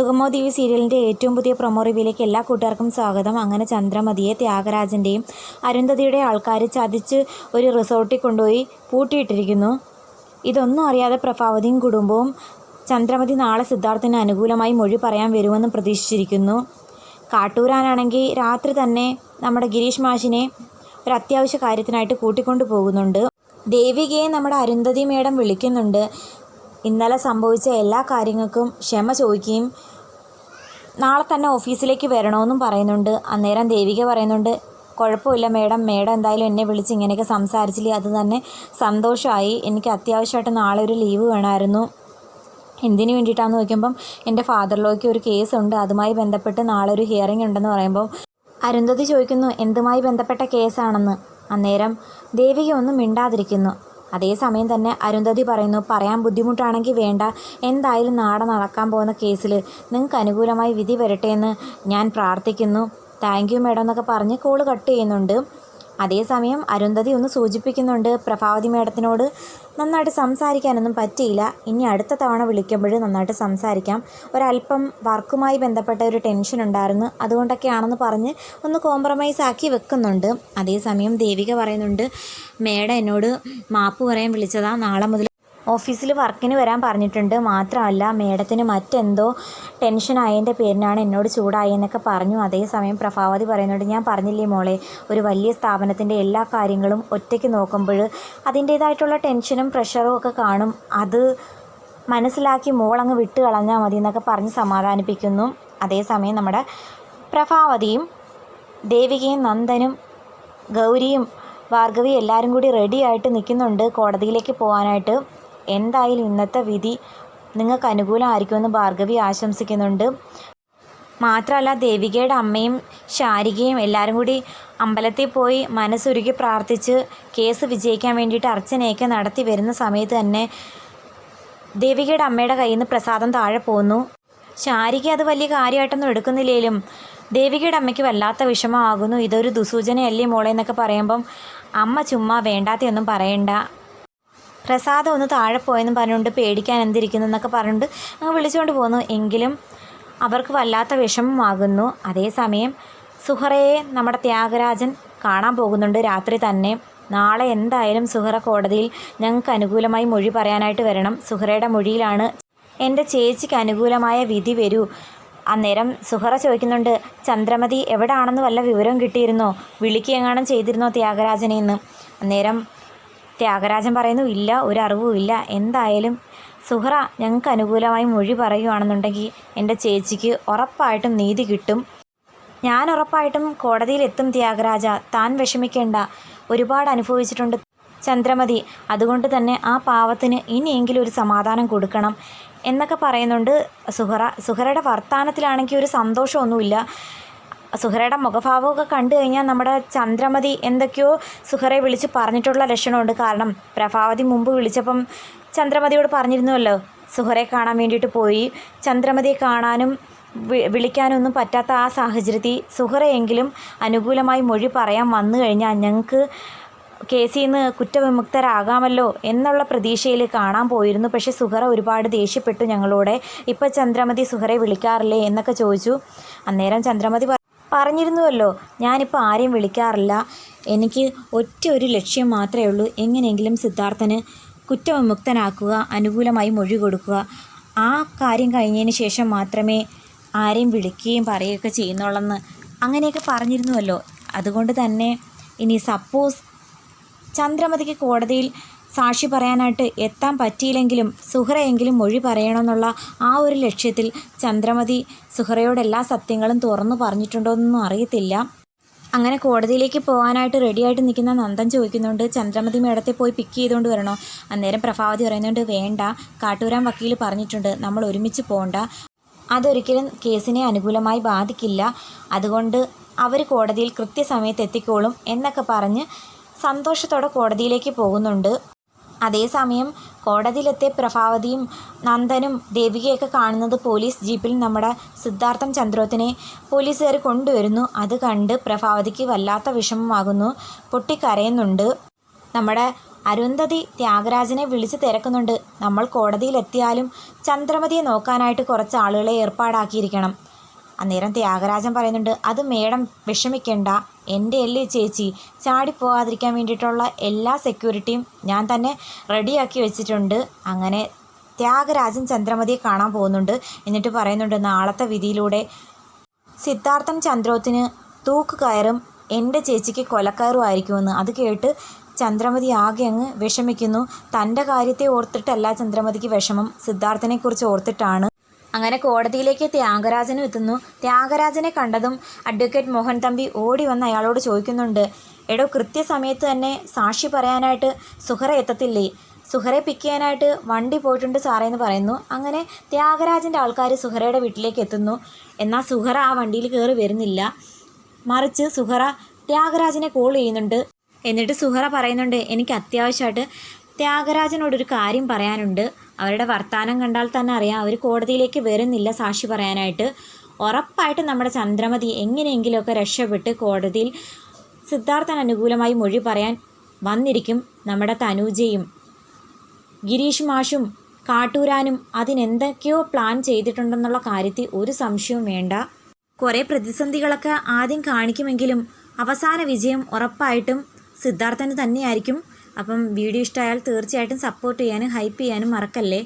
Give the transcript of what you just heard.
സുഗമോ ദേവി സീരിയലിന്റെ ഏറ്റവും പുതിയ പ്രൊമോ റിവ്യൂലേക്ക് എല്ലാ കൂട്ടുകാർക്കും സ്വാഗതം. അങ്ങനെ ചന്ദ്രമതിയെ ത്യാഗരാജന്റെയും അരുന്ധതിയുടെ ആൾക്കാർ ചതിച്ച് ഒരു റിസോർട്ടിൽ കൊണ്ടുപോയി പൂട്ടിയിട്ടിരിക്കുന്നു. ഇതൊന്നും അറിയാതെ പ്രഭാവതിയും കുടുംബവും ചന്ദ്രമതി നാളെ സിദ്ധാർത്ഥിന് അനുകൂലമായി മൊഴി പറയാൻ വരുമെന്ന് പ്രതീക്ഷിച്ചിരിക്കുന്നു. കാട്ടൂരാനാണെങ്കിൽ രാത്രി തന്നെ നമ്മുടെ ഗിരീഷ് മാഷിനെ ഒരു അത്യാവശ്യ കാര്യത്തിനായിട്ട് കൂട്ടിക്കൊണ്ടു പോകുന്നുണ്ട്. ദേവികയെ നമ്മുടെ അരുന്ധതി മേഡം വിളിക്കുന്നുണ്ട്. ഇന്നലെ സംഭവിച്ച എല്ലാ കാര്യങ്ങൾക്കും ക്ഷമ ചോദിക്കുകയും നാളെ തന്നെ ഓഫീസിലേക്ക് വരണമെന്നും പറയുന്നുണ്ട്. അന്നേരം ദേവിക പറയുന്നുണ്ട് കുഴപ്പമില്ല മേഡം മേഡം എന്തായാലും എന്നെ വിളിച്ച് ഇങ്ങനെയൊക്കെ സംസാരിച്ചില്ലേ? അത് തന്നെ സന്തോഷമായി എനിക്ക് അത്യാവശ്യമായിട്ട് നാളെ ഒരു ലീവ് വേണമായിരുന്നു. എന്തിനു വേണ്ടിയിട്ടാന്ന് നോക്കുമ്പം എന്റെ ഫാദറിലേക്ക് ഒരു കേസുണ്ട്. അതുമായി ബന്ധപ്പെട്ട് നാളെ ഒരു ഹിയറിംഗ് ഉണ്ടെന്ന് പറയുമ്പോൾ അരുന്ധതി ചോദിക്കുന്നു എന്തുമായി ബന്ധപ്പെട്ട കേസാണെന്ന്? അന്നേരം ദേവിക ഒന്നും മിണ്ടാതിരിക്കുന്നു. അതേസമയം തന്നെ അരുന്ധതി പറയുന്നു പറയാൻ ബുദ്ധിമുട്ടാണെങ്കിൽ വേണ്ട. എന്തായാലും നാളെ നടക്കാൻ പോകുന്ന കേസിൽ നിങ്ങൾക്ക് അനുകൂലമായി വിധി വരട്ടെ എന്ന് ഞാൻ പ്രാർത്ഥിക്കുന്നു. താങ്ക് യു മേഡം എന്നൊക്കെ പറഞ്ഞ് കോൾ കട്ട് ചെയ്യുന്നുണ്ട്. അതേസമയം അരുന്ധതി ഒന്ന് സൂചിപ്പിക്കുന്നുണ്ട് പ്രഭാവതി മേഡത്തിനോട് നന്നായിട്ട് സംസാരിക്കാനൊന്നും പറ്റിയില്ല. ഇനി അടുത്ത തവണ വിളിക്കുമ്പോൾ നന്നായിട്ട് സംസാരിക്കാം. ഒരല്പം വർക്കുമായി ബന്ധപ്പെട്ട ഒരു ടെൻഷൻ ഉണ്ടായിരുന്നു. അതുകൊണ്ടൊക്കെയാണെന്ന് പറഞ്ഞ് ഒന്ന് കോംപ്രമൈസ് ആക്കി വെക്കുന്നുണ്ട്. അതേസമയം ദേവിക പറയുന്നുണ്ട് മേഡം എന്നോട് മാപ്പ് പറയാൻ വിളിച്ചതാ. നാളെ മുതൽ ഓഫീസിൽ വർക്കിന് വരാൻ പറഞ്ഞിട്ടുണ്ട്. മാത്രമല്ല മേഡത്തിന് മറ്റെന്തോ ടെൻഷൻ ആയതിന്റെ പേരിനാണ് എന്നോട് ചൂടായി എന്നൊക്കെ പറഞ്ഞു. അതേസമയം പ്രഭാവതി പറയുന്നുണ്ട് ഞാൻ പറഞ്ഞില്ലേ മോളെ ഒരു വലിയ സ്ഥാപനത്തിന്റെ എല്ലാ കാര്യങ്ങളും ഒറ്റയ്ക്ക് നോക്കുമ്പോൾ അതിന്റേതായിട്ടുള്ള ടെൻഷനും പ്രഷറും ഒക്കെ കാണും. അത് മനസ്സിലാക്കി മോളങ്ങ് വിട്ട് കളഞ്ഞാൽ മതി എന്നൊക്കെ പറഞ്ഞ് സമാധാനിപ്പിക്കുന്നു. അതേസമയം നമ്മുടെ പ്രഭാവതിയും ദേവികയും നന്ദനും ഗൗരിയും ഭാർഗവി എല്ലാവരും കൂടി റെഡിയായിട്ട് നിൽക്കുന്നുണ്ട് കോടതിയിലേക്ക് പോകാനായിട്ട് എന്തായാലും ഇന്നത്തെ വിധി നിങ്ങൾക്ക് അനുകൂലമായിരിക്കുമെന്ന് ഭാർഗവി ആശംസിക്കുന്നുണ്ട്. മാത്രമല്ല ദേവികയുടെ അമ്മയും ശാരികയും എല്ലാവരും കൂടി അമ്പലത്തിൽ പോയി മനസ്സുരുക്കി പ്രാർത്ഥിച്ച് കേസ് വിജയിക്കാൻ വേണ്ടിയിട്ട് അർച്ചനയൊക്കെ നടത്തി വരുന്ന സമയത്ത് തന്നെ ദേവികയുടെ അമ്മയുടെ കയ്യിൽ നിന്ന് പ്രസാദം താഴെ പോന്നു. ശാരിക അത് വലിയ കാര്യമായിട്ടൊന്നും എടുക്കുന്നില്ലേലും ദേവികയുടെ അമ്മയ്ക്ക് വല്ലാത്ത വിഷമമാകുന്നു. ഇതൊരു ദുസൂചനയല്ലേ മോളെ എന്നൊക്കെ പറയുമ്പം അമ്മ ചുമ്മാ വേണ്ടാത്തൊന്നും പറയണ്ട. പ്രസാദം ഒന്ന് താഴെ പോയെന്ന് പറഞ്ഞുകൊണ്ട് പേടിക്കാൻ എന്തിരിക്കുന്നു എന്നൊക്കെ പറഞ്ഞുകൊണ്ട് അങ്ങ് വിളിച്ചുകൊണ്ട് പോകുന്നു എങ്കിലും അവർക്ക് വല്ലാത്ത വിഷമമാകുന്നു. അതേസമയം സുഹറയെ നമ്മുടെ ത്യാഗരാജൻ കാണാൻ പോകുന്നുണ്ട് രാത്രി തന്നെ. നാളെ എന്തായാലും സുഹറ കോടതിയിൽ ഞങ്ങൾക്ക് അനുകൂലമായി മൊഴി പറയാനായിട്ട് വരണം. സുഹറയുടെ മൊഴിയിലാണ് എന്റെ ചേച്ചിക്ക് അനുകൂലമായ വിധി വരൂ. അന്നേരം സുഹറ ചോദിക്കുന്നുണ്ട് ചന്ദ്രമതി എവിടാണെന്ന് വല്ല വിവരം കിട്ടിയിരുന്നോ? വിളിക്കുകയെങ്ങാനും ചെയ്തിരുന്നോ ത്യാഗരാജനെ എന്ന്? അന്നേരം ത്യാഗരാജൻ പറയുന്നു ഇല്ല ഒരു അറിവും ഇല്ല. എന്തായാലും സുഹറ ഞങ്ങൾക്ക് അനുകൂലമായി മൊഴി പറയുകയാണെന്നുണ്ടെങ്കിൽ എന്റെ ചേച്ചിക്ക് ഉറപ്പായിട്ടും നീതി കിട്ടും. ഞാൻ ഉറപ്പായിട്ടും കോടതിയിലെത്തും ത്യാഗരാജ. താൻ വിഷമിക്കേണ്ട. ഒരുപാട് അനുഭവിച്ചിട്ടുണ്ട് ചന്ദ്രമതി. അതുകൊണ്ട് തന്നെ ആ പാവത്തിന് ഇനിയെങ്കിലും ഒരു സമാധാനം കൊടുക്കണം. എന്നൊക്കെ പറയുന്നുണ്ട് സുഹറ. സുഹറയുടെ വർത്തമാനത്തിലാണെങ്കിൽ ഒരു സന്തോഷമൊന്നുമില്ല. സുഹറയുടെ മുഖഭാവമൊക്കെ കണ്ടു കഴിഞ്ഞാൽ നമ്മുടെ ചന്ദ്രമതി എന്തൊക്കെയോ സുഹറയെ വിളിച്ച് പറഞ്ഞിട്ടുള്ള ലക്ഷണമുണ്ട്. കാരണം പ്രഭാവതി മുമ്പ് വിളിച്ചപ്പം ചന്ദ്രമതിയോട് പറഞ്ഞിരുന്നുവല്ലോ സുഹറയെ കാണാൻ വേണ്ടിയിട്ട് പോയി. ചന്ദ്രമതിയെ കാണാനും വിളിക്കാനൊന്നും പറ്റാത്ത ആ സാഹചര്യത്തിൽ സുഹറയെങ്കിലും അനുകൂലമായി മൊഴി പറയാൻ വന്നു കഴിഞ്ഞാൽ ഞങ്ങൾക്ക് കേസിൽ നിന്ന് കുറ്റവിമുക്തരാകാമല്ലോ എന്നുള്ള പ്രതീക്ഷയിൽ കാണാൻ പോയിരുന്നു. പക്ഷേ സുഹറ ഒരുപാട് ദേഷ്യപ്പെട്ടു ഞങ്ങളോട്. ഇപ്പോൾ ചന്ദ്രമതി സുഹറയെ വിളിക്കാറില്ലേ എന്നൊക്കെ ചോദിച്ചു. അന്നേരം ചന്ദ്രമതി പറഞ്ഞിരുന്നുവല്ലോ ഞാനിപ്പോൾ ആരെയും വിളിക്കാറില്ല. എനിക്ക് ഒറ്റ ഒരു ലക്ഷ്യം മാത്രമേ ഉള്ളൂ. എങ്ങനെയെങ്കിലും സിദ്ധാർത്ഥന് കുറ്റവിമുക്തനാക്കുക അനുകൂലമായി മൊഴി കൊടുക്കുക. ആ കാര്യം കഴിഞ്ഞതിന് ശേഷം മാത്രമേ ആരെയും വിളിക്കുകയും പറയുകയൊക്കെ ചെയ്യുന്നുള്ളെന്ന് അങ്ങനെയൊക്കെ പറഞ്ഞിരുന്നുവല്ലോ. അതുകൊണ്ട് തന്നെ ഇനി സപ്പോസ് ചന്ദ്രമതിക്ക് കോടതിയിൽ സാക്ഷി പറയാനായിട്ട് എത്താൻ പറ്റിയില്ലെങ്കിലും സുഹറയെങ്കിലും മൊഴി പറയണമെന്നുള്ള ആ ഒരു ലക്ഷ്യത്തിൽ ചന്ദ്രമതി സുഹറയോട് എല്ലാ സത്യങ്ങളും തുറന്നു പറഞ്ഞിട്ടുണ്ടോയെന്നൊന്നും അറിയത്തില്ല. അങ്ങനെ കോടതിയിലേക്ക് പോകാനായിട്ട് റെഡിയായിട്ട് നിൽക്കുന്ന നന്ദൻ ചോദിക്കുന്നുണ്ട് ചന്ദ്രമതി മേടത്തെ പോയി പിക്ക് ചെയ്തുകൊണ്ട് വരണോ? അന്നേരം പ്രഭാവതി പറയുന്നുണ്ട് വേണ്ട കാട്ടൂരാൻ വക്കീൽ പറഞ്ഞിട്ടുണ്ട് നമ്മൾ ഒരുമിച്ച് പോകണ്ട അതൊരിക്കലും കേസിനെ അനുകൂലമായി ബാധിക്കില്ല. അതുകൊണ്ട് അവർ കോടതിയിൽ കൃത്യസമയത്ത് എത്തിക്കോളും എന്നൊക്കെ പറഞ്ഞ് സന്തോഷത്തോടെ കോടതിയിലേക്ക് പോകുന്നുണ്ട്. അതേസമയം കോടതിയിലെത്തിയ പ്രഭാവതിയും നന്ദനും ദേവികയൊക്കെ കാണുന്നത് പോലീസ് ജീപ്പിൽ നമ്മുടെ സിദ്ധാർത്ഥം ചന്ദ്രോത്തിനെ പോലീസുകാർ കൊണ്ടുവരുന്നു. അത് കണ്ട് പ്രഭാവതിക്ക് വല്ലാത്ത വിഷമമാകുന്നു. പൊട്ടിക്കരയുന്നുണ്ട്. നമ്മുടെ അരുന്ധതി ത്യാഗരാജനെ വിളിച്ച് തിരക്കുന്നുണ്ട്. നമ്മൾ കോടതിയിലെത്തിയാലും ചന്ദ്രമതിയെ നോക്കാനായിട്ട് കുറച്ച് ആളുകളെ ഏർപ്പാടാക്കിയിരിക്കണം. അന്നേരം ത്യാഗരാജൻ പറയുന്നുണ്ട് അത് മേഡം വിഷമിക്കേണ്ട. എന്റെ അല്ലേ ചേച്ചി. ചാടിപ്പോകാതിരിക്കാൻ വേണ്ടിയിട്ടുള്ള എല്ലാ സെക്യൂരിറ്റിയും ഞാൻ തന്നെ റെഡിയാക്കി വെച്ചിട്ടുണ്ട്. അങ്ങനെ ത്യാഗരാജൻ ചന്ദ്രമതിയെ കാണാൻ പോകുന്നുണ്ട്. എന്നിട്ട് പറയുന്നുണ്ട് നാളത്തെ വിധിയിലൂടെ സിദ്ധാർത്ഥൻ ചന്ദ്രോത്തിന് തൂക്ക് കയറും. എന്റെ ചേച്ചിക്ക് കൊലക്കയറും ആയിരിക്കുമെന്ന് അത് കേട്ട് ചന്ദ്രമതി ആകെ അങ്ങ് വിഷമിക്കുന്നു. തന്റെ കാര്യത്തെ ഓർത്തിട്ടല്ല ചന്ദ്രമതിക്ക് വിഷമം. സിദ്ധാർത്ഥനെക്കുറിച്ച് ഓർത്തിട്ടാണ് അങ്ങനെ കോടതിയിലേക്ക് ത്യാഗരാജനും എത്തുന്നു. ത്യാഗരാജനെ കണ്ടതും അഡ്വക്കേറ്റ് മോഹൻ തമ്പി ഓടി വന്ന് അയാളോട് ചോദിക്കുന്നുണ്ട് എടോ കൃത്യസമയത്ത് തന്നെ സാക്ഷി പറയാനായിട്ട് സുഹറ എത്തത്തില്ലേ? സുഹറെ പിക്ക് ചെയ്യാനായിട്ട് വണ്ടി പോയിട്ടുണ്ട് സാറേ എന്ന് പറയുന്നു. അങ്ങനെ ത്യാഗരാജന്റെ ആൾക്കാർ സുഹറയുടെ വീട്ടിലേക്ക് എത്തുന്നു. എന്നാൽ സുഹറ ആ വണ്ടിയിൽ കയറി വരുന്നില്ല. മറിച്ച് സുഹറ ത്യാഗരാജനെ കോൾ ചെയ്യുന്നുണ്ട്. എന്നിട്ട് സുഹറ പറയുന്നുണ്ട് എനിക്ക് അത്യാവശ്യമായിട്ട് ത്യാഗരാജനോടൊരു കാര്യം പറയാനുണ്ട്. അവരുടെ വർത്തമാനം കണ്ടാൽ തന്നെ അറിയാം. അവർ കോടതിയിലേക്ക് വരുന്നില്ല സാക്ഷി പറയാനായിട്ട്. ഉറപ്പായിട്ട് നമ്മുടെ ചന്ദ്രമതി എങ്ങനെയെങ്കിലുമൊക്കെ രക്ഷപ്പെട്ട് കോടതിയിൽ സിദ്ധാർത്ഥൻ അനുകൂലമായി മൊഴി പറയാൻ വന്നിരിക്കും നമ്മുടെ തനൂജയും. ഗിരീഷ് മാഷും കാട്ടൂരാനും അതിനെന്തൊക്കെയോ പ്ലാൻ ചെയ്തിട്ടുണ്ടെന്നുള്ള കാര്യത്തിൽ ഒരു സംശയവും വേണ്ട. കുറേ പ്രതിസന്ധികളൊക്കെ ആദ്യം കാണിക്കുമെങ്കിലും അവസാന വിജയം ഉറപ്പായിട്ടും സിദ്ധാർത്ഥന് തന്നെയായിരിക്കും. അപ്പം വീഡിയോ ഇഷ്ടമായാൽ തീർച്ചയായിട്ടും സപ്പോർട്ട് ചെയ്യാനും ഹൈപ്പ് ചെയ്യാനും മറക്കല്ലേ?